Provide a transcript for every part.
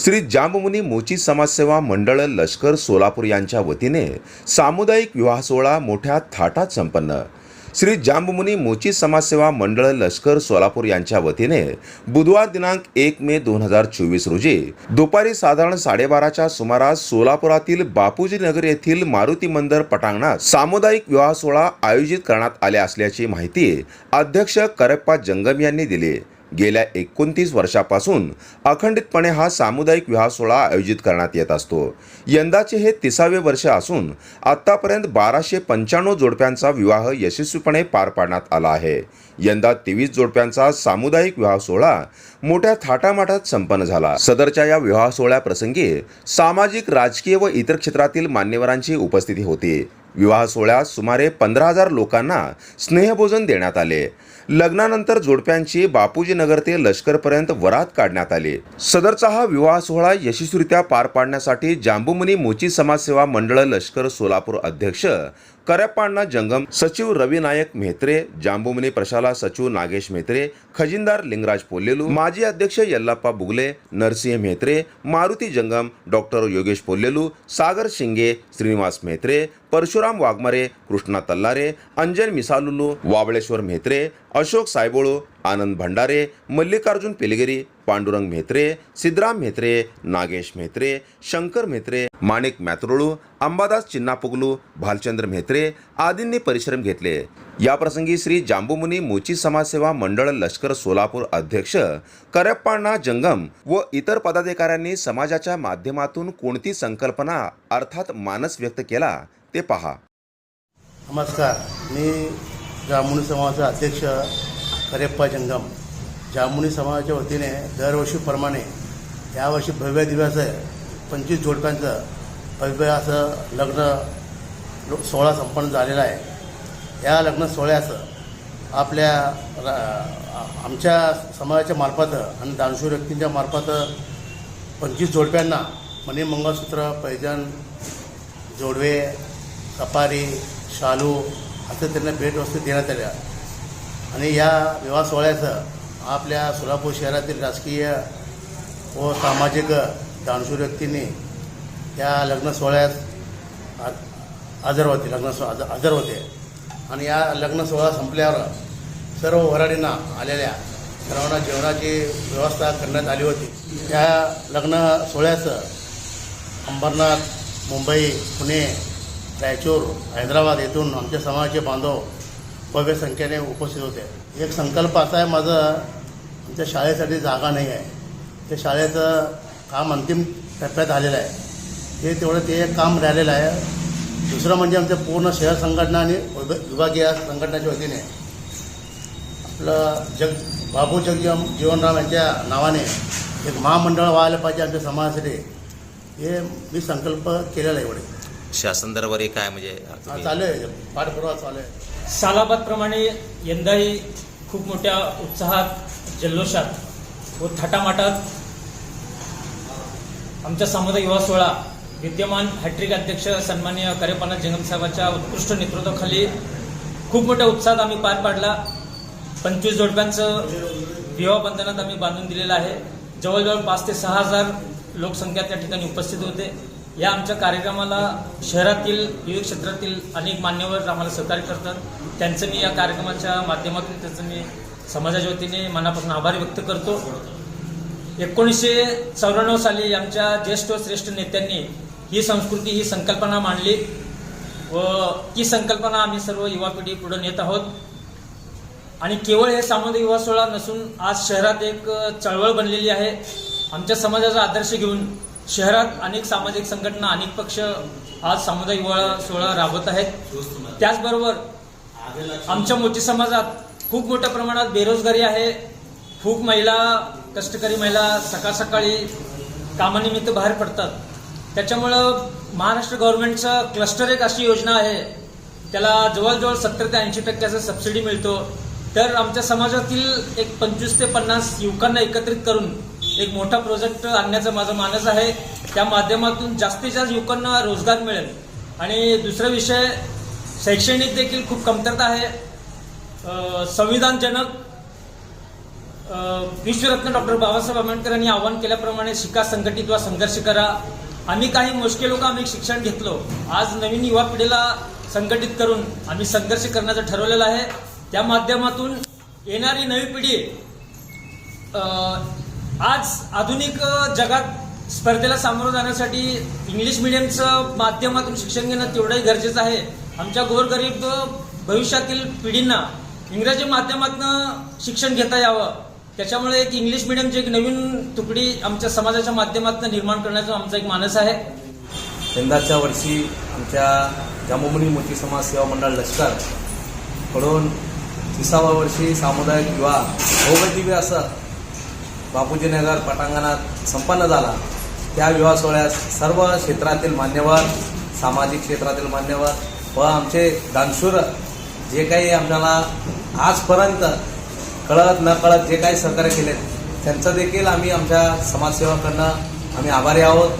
श्री जांबमुनी मोची समाजसेवा मंडळ लष्कर सोलापूर यांच्या वतीने सामुदायिक विवाह सोहळा मोठ्या थाटात संपन्न. श्री जांबमुनी मोची समाजसेवा मंडळ लष्कर सोलापूर यांच्या वतीने बुधवार दिनांक एक मे दोन हजार चोवीस रोजी दुपारी साधारण साडेबाराच्या सुमारास सोलापुरातील बापूजी नगर येथील मारुती मंदिर पटांगणात सामुदायिक विवाह सोहळा आयोजित करण्यात आले असल्याची माहिती अध्यक्ष करप्पा जंगम यांनी दिली. गेल्या एकोणतीस वर्षापासून अखंडितपणे हा सामुदायिक विवाह सोहळा आयोजित करण्यात येत असतो. यंदाचे हे तिसावे वर्ष असून आत्तापर्यंत बाराशे पंच्याण्णव जोडप्यांचा विवाह यशस्वीपणे पार पाडण्यात आला आहे. यंदा तेवीस जोडप्यांचा सामुदायिक विवाह सोहळा मोठ्या थाटामाटात संपन्न झाला. सदरच्या या विवाह सोहळ्याप्रसंगी सामाजिक राजकीय व इतर क्षेत्रातील मान्यवरांची उपस्थिती होती. विवाह सोहळ्यात सुमारे पंधरा हजार लोकांना स्नेहभोजन देण्यात आले. लग्नानंतर जोडप्यांची बापूजी नगर ते लष्करपर्यंत वरात काढण्यात आली. सदरचा हा विवाह सोहळा यशस्वीरित्या पार पाडण्यासाठी जांबुमुनी मोची समाजसेवा मंडळ लष्कर सोलापूर अध्यक्ष करप्पाण्णा जंगम सचिव रवी नायक म्हेत्रे जांबुमुनी प्रशाला सचिव नागेश म्हेत्रे खजिनदार लिंगराज पोल्लेलू माजी अध्यक्ष यल्लाप्पा बुगले नरसिंह म्हेत्रे मारुती जंगम डॉक्टर योगेश पोल्लेलू सागर शिंगे श्रीनिवास म्हेत्रे परशुराम वाघमारे कृष्णा तल्लारे अंजन मिसालुलू वाबळेश्वर म्हेत्रे अशोक सायबोळू आनंद भंडारे मल्लिकार्जुन पिलगिरी पांडुरंग म्हेत्रे सिद्धराम म्हेत्रे नागेश म्हेत्रे शंकर म्हेत्रे माणिक मॅत्रोळू अंबादास चिन्नापुगलू भालचंद्र म्हेत्रे आदींनी परिश्रम घेतले याप्रसंगी श्री जांबुमुनी मोची समाजसेवा मंडळ लष्कर सोलापूर अध्यक्ष करप्पाण्णा जंगम व इतर पदाधिकाऱ्यांनी समाजाच्या माध्यमातून कोणती संकल्पना अर्थात मानस व्यक्त केला ते पहा. नमस्कार मी जामुनी समाजाचा अध्यक्ष करेप्पा जंगम. जामुनी समाजाच्या वतीने दरवर्षीप्रमाणे यावर्षी भव्य दिव्याचं पंचवीस जोडप्यांचं भव्य असं लग्न लो- सोहळा संपन्न झालेला आहे. या लग्न सोहळ्याचं आपल्या रा- आमच्या समाजाच्या मार्फत आणि दानशूर व्यक्तींच्या मार्फत पंचवीस जोडप्यांना मणी मंगळसूत्र पैजण जोडवे सफारी शालू असं त्यांना भेटवस्तू देण्यात आल्या. आणि या विवाह सोहळ्याचं आपल्या सोलापूर शहरातील राजकीय व सामाजिक दानशूर व्यक्तींनी या लग्न सोहळ्यास हजर होते लग्न सो हजर हजर होते. आणि या लग्न सोहळा संपल्यावर सर्व वराडींना आलेल्या सर्वांना जेवणाची व्यवस्था करण्यात आली होती. या लग्न सोहळ्याचं अंबरनाथ मुंबई पुणे रायचूर हैदराबाद येथून आमच्या समाजाचे बांधव भव्य संख्येने उपस्थित होते. एक संकल्प असा आहे माझं आमच्या शाळेसाठी जागा नाही आहे. ते शाळेचं काम अंतिम टप्प्यात आलेलं आहे. ते तेवढं ते एक काम राहिलेलं आहे. दुसरं म्हणजे आमच्या पूर्ण शहर संघटना आणि विभागीय संघटनेच्या वतीने आपलं जग बाबू जगजीवन जीवनराम यांच्या नावाने एक महामंडळ व्हायला पाहिजे आमच्या समाजासाठी. हे मी संकल्प केलेला आहे एवढे. शासन दरबारी काय म्हणजे चालू आहे. पाठपुरावा चालू आहे. सालाबादप्रमाणे यंदाही खूप मोठ्या उत्साहात जल्लोषात व थाटामाटात आमचा सामुदायिक युवा सोहळा विद्यमान हॅट्रिक अध्यक्ष सन्मान्य कार्यपाना जंगम साहेबांच्या उत्कृष्ट नेतृत्वाखाली खूप मोठ्या उत्साहात आम्ही पार पाडला. पंचवीस जोडप्यांचं विवाह बंधनात आम्ही बांधून दिलेलं आहे. जवळजवळ पाच ते सहा हजार लोकसंख्या त्या ठिकाणी उपस्थित होते. या आमच्या कार्यक्रमाला शहरातील विविध क्षेत्रातील अनेक मान्यवर आम्हाला सहकार्य करतात. त्यांचं मी या कार्यक्रमाच्या माध्यमातून त्याचं मी समाजाच्या वतीने मनापासून आभार व्यक्त करतो. एकोणीसशे चौऱ्याण्णव साली आमच्या ज्येष्ठ व श्रेष्ठ नेत्यांनी ही संस्कृती ही संकल्पना मांडली व ती संकल्पना आम्ही सर्व युवा पिढी पुढे नेत आहोत. आणि केवळ हे सामुदायिक युवा सोहळा नसून आज शहरात एक चळवळ बनलेली आहे. आमच्या समाजाचा आदर्श घेऊन शहरात अनेक सामाजिक संघटना अनेक पक्ष आज सामुदायिक वळा सोहळा राबवत आहेत. त्याचबरोबर आमच्या मोठी समाजात खूप मोठ्या प्रमाणात बेरोजगारी आहे. खूप महिला कष्टकरी महिला सकाळ सकाळी कामानिमित्त बाहेर पडतात. त्याच्यामुळं महाराष्ट्र गव्हर्नमेंटचं क्लस्टर एक अशी योजना आहे. त्याला जवळजवळ सत्तर ते ऐंशी टक्क्याचा सबसिडी मिळतो. तर आमच्या समाजातील एक पंचवीस ते पन्नास युवकांना एकत्रित करून एक मोठा प्रोजेक्ट आणण्याचा माझा मानस आहे. त्या माध्यमातून जास्तीत जास्त युवकांना रोजगार मिळेल. आणि दुसरा विषय शैक्षणिक देखील खूप कमतरता आहे. संविधानजनक विश्वरत्न डॉक्टर बाबासाहेब आंबेडकर यांनी आवाहन केल्याप्रमाणे शिका संघटित वा संघर्ष करा. आम्ही काही मोजके लोक आम्ही शिक्षण घेतलो. आज नवीन युवा पिढीला संघटित करून आम्ही संघर्ष करण्याचं ठरवलेलं आहे. त्या माध्यमातून येणारी नवी पिढी आज आधुनिक जगात स्पर्धेला सामोरं जाण्यासाठी इंग्लिश मिडियमचं माध्यमातून शिक्षण घेणं तेवढंही गरजेचं आहे. आमच्या गोरगरीब भविष्यातील पिढींना इंग्रजी माध्यमातून शिक्षण घेता यावं. त्याच्यामुळे एक इंग्लिश मिडियमची एक नवीन तुकडी आमच्या समाजाच्या माध्यमातून निर्माण करण्याचा आमचा एक मानस आहे. यंदाच्या वर्षी आमच्या जांबुमणी मोठी समाज सेवा मंडळ लष्करकडून तिसाव्या वर्षी सामुदायिक विवाह भोगदिव्य असं बापूजी नगर पटांगणात संपन्न झाला. त्या विवाह सोहळ्यास सर्व क्षेत्रातील मान्यवर सामाजिक क्षेत्रातील मान्यवर व आमचे दानशूर जे काही आम्हाला आजपर्यंत कळत न कळत जे काही सहकार्य केले त्यांचं देखील आम्ही आमच्या समाजसेवाकडनं आम्ही आभारी आहोत.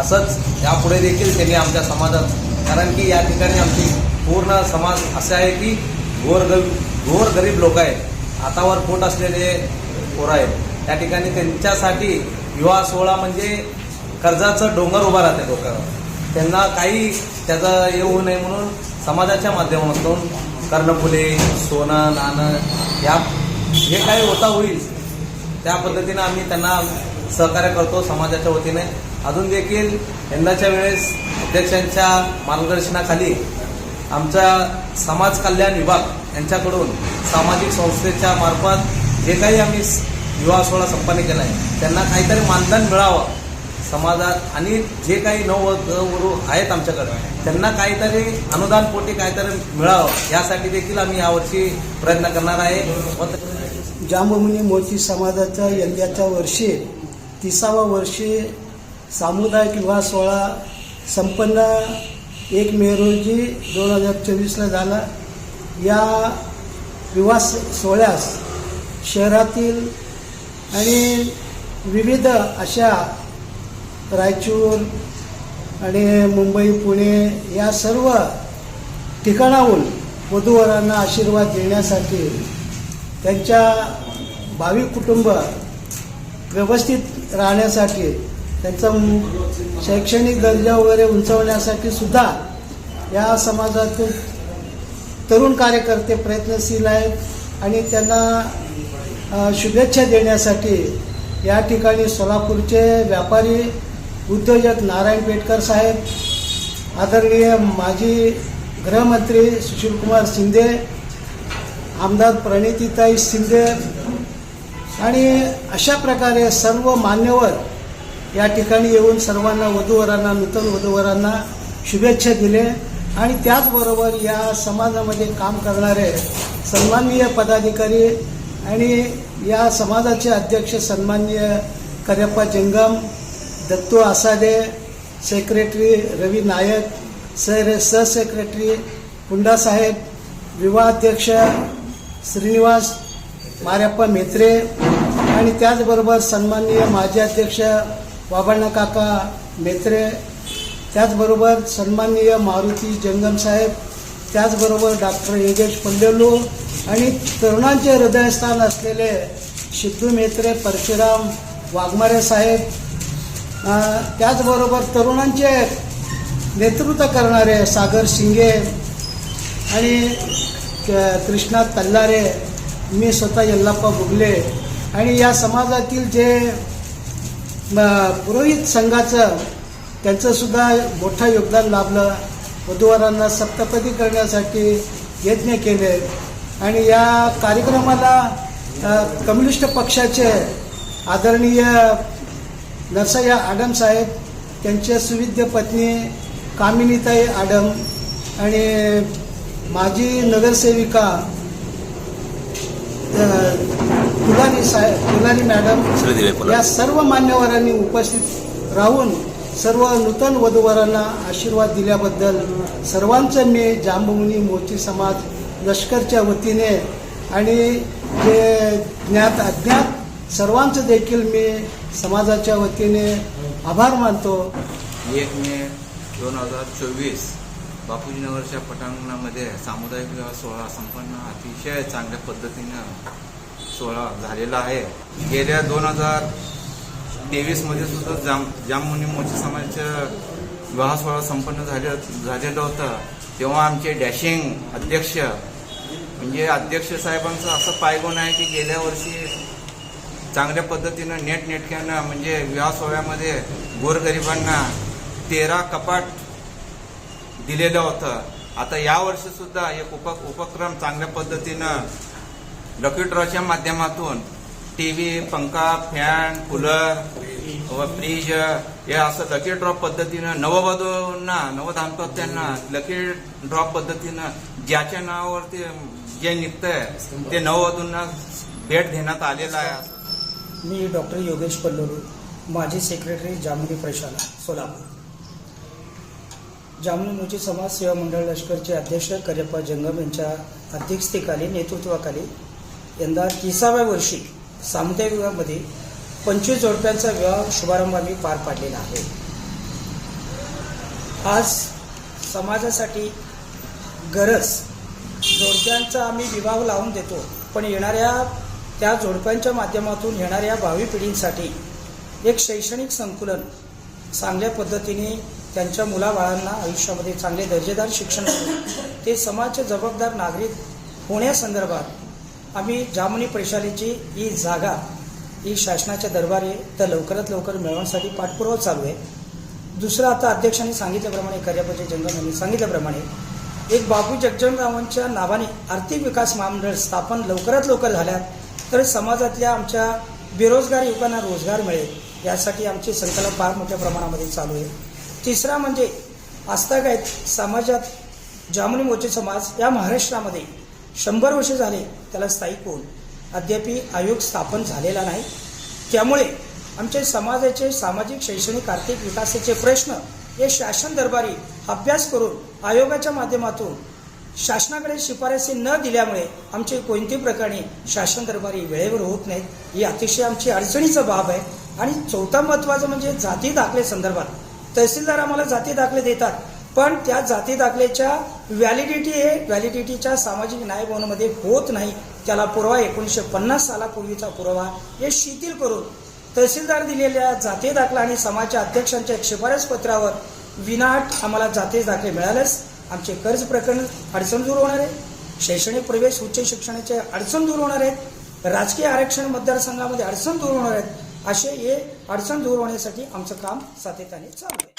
असंच यापुढे देखील त्यांनी आमच्या समाजात कारण की या ठिकाणी आमची पूर्ण समाज असे आहे की गोरगरीब गोरगरीब लोक आहेत. हातावर पोट असलेले पोरं आहेत. त्या ठिकाणी त्यांच्यासाठी विवाह सोहळा म्हणजे कर्जाचं डोंगर उभा राहते डोक्यावर. त्यांना काही त्याचा हे होऊ नये म्हणून समाजाच्या माध्यमातून कर्णफुले सोनं नाणं या जे काही होता होईल त्या पद्धतीनं आम्ही त्यांना सहकार्य करतो समाजाच्या वतीने. अजून देखील यंदाच्या वेळेस अध्यक्षांच्या मार्गदर्शनाखाली आमचा समाज कल्याण विभाग यांच्याकडून सामाजिक संस्थेच्या मार्फत जे काही आम्ही विवाह सोहळा संपन्न केला आहे. त्यांना काहीतरी मानधन मिळावं. समाजात आणि जे काही नववधू आहेत आमच्याकडे त्यांना काहीतरी अनुदान पोटी काहीतरी मिळावं. यासाठी देखील आम्ही यावर्षी प्रयत्न करणार आहे. व मोची समाजाच्या यंदाच्या वर्षी तिसावा वर्षी सामुदायिक विवाह सोहळा संपन्न एक मे रोजी दोन हजार चोवीसला झाला. या विवाह सोहळ्यास शहरातील आणि विविध अशा रायचूर आणि मुंबई पुणे या सर्व ठिकाणाहून वधूवरांना आशीर्वाद देण्यासाठी त्यांच्या भावी कुटुंब व्यवस्थित राहण्यासाठी त्यांचा शैक्षणिक दर्जा वगैरे उंचवण्यासाठी सुद्धा या समाजातील तरुण कार्यकर्ते प्रयत्नशील आहेत आणि त्यांना शुभेच्छा देण्यासाठी या ठिकाणी सोलापूरचे व्यापारी उद्योजक नारायण पेटकर साहेब आदरणीय माजी गृहमंत्री सुशीलकुमार शिंदे आमदार प्रणितीताई शिंदे आणि अशा प्रकारे सर्व मान्यवर या ठिकाणी येऊन सर्वांना वधूवरांना नूतन वधूवरांना शुभेच्छा दिले आणि त्याचबरोबर या समाजामध्ये काम करणारे सन्माननीय पदाधिकारी आणि या समाजाचे अध्यक्ष सन्मान्य करप्पा जंगम दत्तू आसादे सेक्रेटरी रवी नायक सर सहसेक्रेटरी पुंडासाहेब विवाहाध्यक्ष श्रीनिवास मार्याप्पा मेत्रे आणि त्याचबरोबर सन्माननीय माजी अध्यक्ष वाबाण्णा काका मेत्रे त्याचबरोबर सन्माननीय मारुती जंगम साहेब त्याचबरोबर डॉक्टर योगेश पंडेलू आणि तरुणांचे हृदयस्थान असलेले सिद्धू मेत्रे परशुराम वाघमारे साहेब त्याचबरोबर तरुणांचे नेतृत्व करणारे सागर शिंगे आणि क- कृष्णा तल्लारे मी स्वतः यल्लाप्पा बुगले आणि या समाजातील जे पुरोहित संघाचं त्यांचंसुद्धा मोठं योगदान लाभलं. वधूवरांना सप्तपदी करण्यासाठी यज्ञ केले आणि या कार्यक्रमाला कम्युनिस्ट पक्षाचे आदरणीय नरसय्या आडम साहेब त्यांच्या सुविद्य पत्नी कामिनीताई आडम आणि माजी नगरसेविका अ, तुलानी साहेब तुलानी मॅडम. या सर्व मान्यवरांनी उपस्थित राहून सर्व नूतन वधूवरांना आशीर्वाद दिल्याबद्दल सर्वांचं मी जांबुमुनी मोची समाज लष्करच्या वतीने आणि जे ज्ञात अज्ञात सर्वांचं देखील मी समाजाच्या वतीने आभार मानतो. एक मे दोन हजार चोवीस बापूजी नगरच्या पटांगणामध्ये सामुदायिक विवाह सोहळा संपन्न अतिशय चांगल्या पद्धतीनं सोहळा झालेला आहे. गेल्या दोन हजार तेवीसमध्ये सुद्धा जाम जाममुनी मोची समाजाच्या विवाह सोहळा संपन्न झाल्या झालेलं होतं. तेव्हा आमचे डॅशिंग अध्यक्ष म्हणजे अध्यक्ष साहेबांचं असं पायगुण आहे की गेल्या वर्षी चांगल्या पद्धतीनं नेटनेटक्यानं म्हणजे विवाह सोहळ्यामध्ये गोरगरिबांना तेरा कपाट दिलेलं होतं. आता यावर्षी सुद्धा एक उप उपक्रम चांगल्या पद्धतीनं लकी ड्रॉच्या माध्यमातून टी व्ही पंखा फॅन कूलर व फ्रीज हे असं लकी ड्रॉप पद्धतीनं नववधूंना नवदाम्पत्यांना लकी ड्रॉप पद्धतीनं ज्याच्या नावावरती जे निघतंय ते नववधूंना भेट देण्यात आलेला आहे. मी डॉक्टर योगेश पल्लोरू माजी सेक्रेटरी जामुनी प्रशाला सोलापूर. जामुनी मुची समाज सेवा मंडळ लष्करचे अध्यक्ष करियप्पा जंगम यांच्या अध्यक्षतेखाली नेतृत्वाखाली यंदा तिसाव्या वर्षी सामुदायिक विवाहामध्ये पंचवीस जोडप्यांचा विवाह शुभारंभ आम्ही पार पाडलेला आहे. आज समाजासाठी गरज जोडप्यांचा आम्ही विवाह लावून देतो पण येणाऱ्या त्या जोडप्यांच्या माध्यमातून येणाऱ्या भावी पिढींसाठी एक शैक्षणिक संकुलन चांगल्या पद्धतीने त्यांच्या मुलाबाळांना आयुष्यामध्ये चांगले दर्जेदार शिक्षण ते समाजचे जबाबदार नागरिक होण्यासंदर्भात आम्ही जामुनी परिषदेची ही जागा ही शासनाच्या दरबारी तर लवकरात लवकर मिळवण्यासाठी पाठपुरावा चालू आहे. दुसरं आता अध्यक्षांनी सांगितल्याप्रमाणे कर्यापचे जंगम यांनी सांगितल्याप्रमाणे एक बाबू जगजनरावांच्या नावाने आर्थिक विकास महामंडळ स्थापन लवकरात लवकर झाल्यात तर समाजातल्या आमच्या बेरोजगार युवकांना रोजगार मिळेल यासाठी आमची संकल्प फार मोठ्या प्रमाणामध्ये चालू आहे. तिसरा म्हणजे आस्थागायत समाजात जामुनी मोचे समाज या महाराष्ट्रामध्ये शंभर वर्ष झाले त्याला स्थायिक होऊन. अद्यापी आयोग स्थापन झालेला नाही. त्यामुळे आमचे समाजाचे सामाजिक शैक्षणिक आर्थिक विकासाचे प्रश्न हे शासन दरबारी अभ्यास करून आयोगाच्या माध्यमातून शासनाकडे शिफारसी न दिल्यामुळे आमचे कोणत्याही प्रकारे शासन दरबारी वेळेवर होत नाहीत ही अतिशय आमची अडचणीचा बाब आहे. आणि चौथा महत्वाचं म्हणजे जाती दाखले संदर्भात. तहसीलदार आम्हाला जाती दाखले देतात पण त्या जाती दाखल्याच्या व्हॅलिडिटी हे व्हॅलिडिटीच्या सामाजिक न्यायभवनामध्ये होत नाही. त्याला पुरावा एकोणीसशे पन्नास सालापूर्वीचा पुरावा हे शिथिल करून तहसीलदार दिलेल्या जाती दाखला आणि समाजच्या अध्यक्षांच्या शिफारस पत्रावर विनाट आम्हाला जाते दाखले मिळाल्यास आमचे कर्ज प्रकरण अडचण दूर होणार आहे. शैक्षणिक प्रवेश उच्च शिक्षणाचे अडचण दूर होणार आहेत. राजकीय आरक्षण मतदारसंघामध्ये अडचण दूर होणार आहेत. असे हे अडचण दूर होण्यासाठी आमचं काम सातत्याने चालू आहे.